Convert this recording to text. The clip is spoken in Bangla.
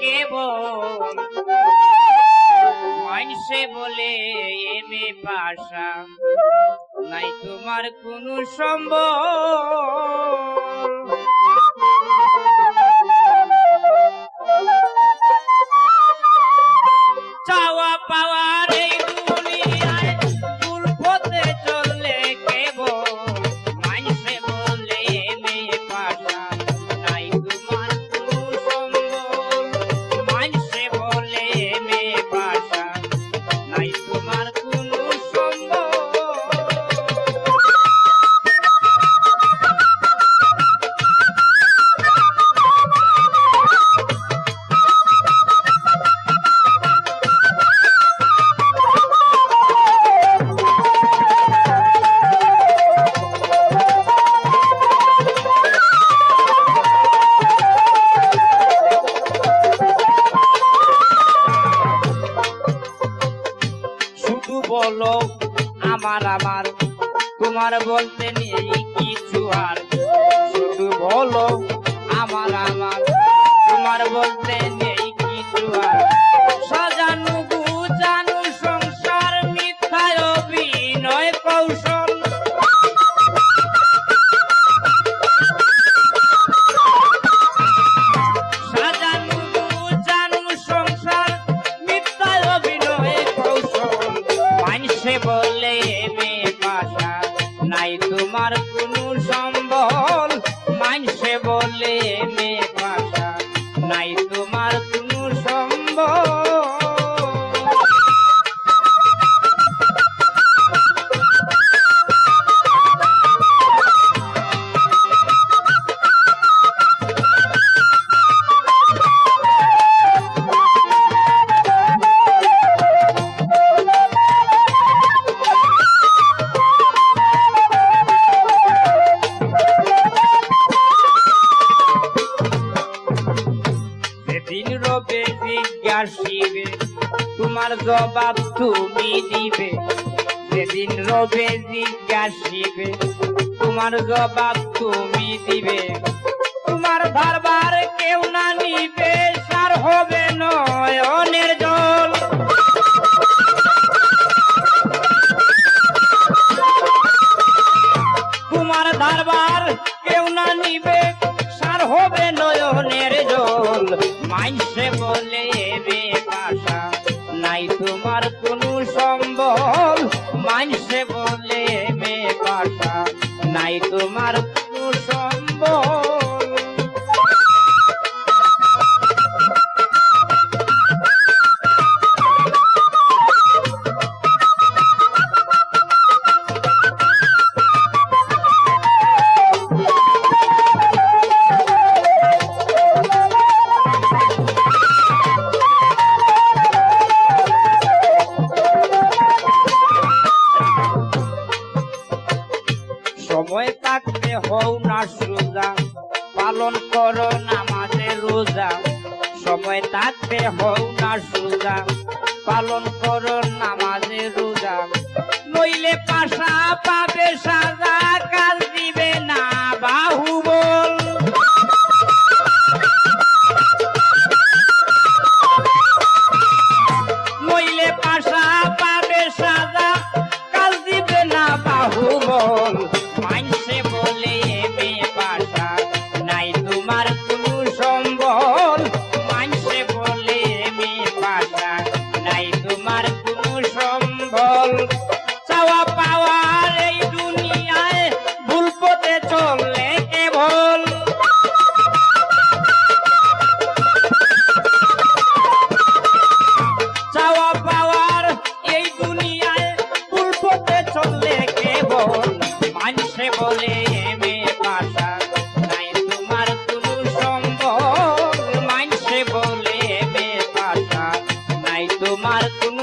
কেবল মানুষে বলে এমে পাশা নাই তোমার কোনো সম্ভব বলো আমার আমার। তোমার বলতে নেই কিছু আর। শুধু বলো আমার আমার। নাই জিজ্ঞাসিবে তোমার জবাব তুমি দিবে। সেদিন রবে জিজ্ঞাসিবে, তোমার জবাব তুমি দিবে। তোমার দরবার কেউ না নিবে, সার হবে নয়নের জল। তোমার কেউ না নিবে, সার হবে নয়নের জল। মাইসে বলে সম্বল মানুষে বলে মে কথা নাই তোমার পালন করো নামাজে রোজা। সময় থাকতে হও না সোজা। পালন করো নামাজে রোজা। নইলে পাশা পাবে কাল তোমার কোন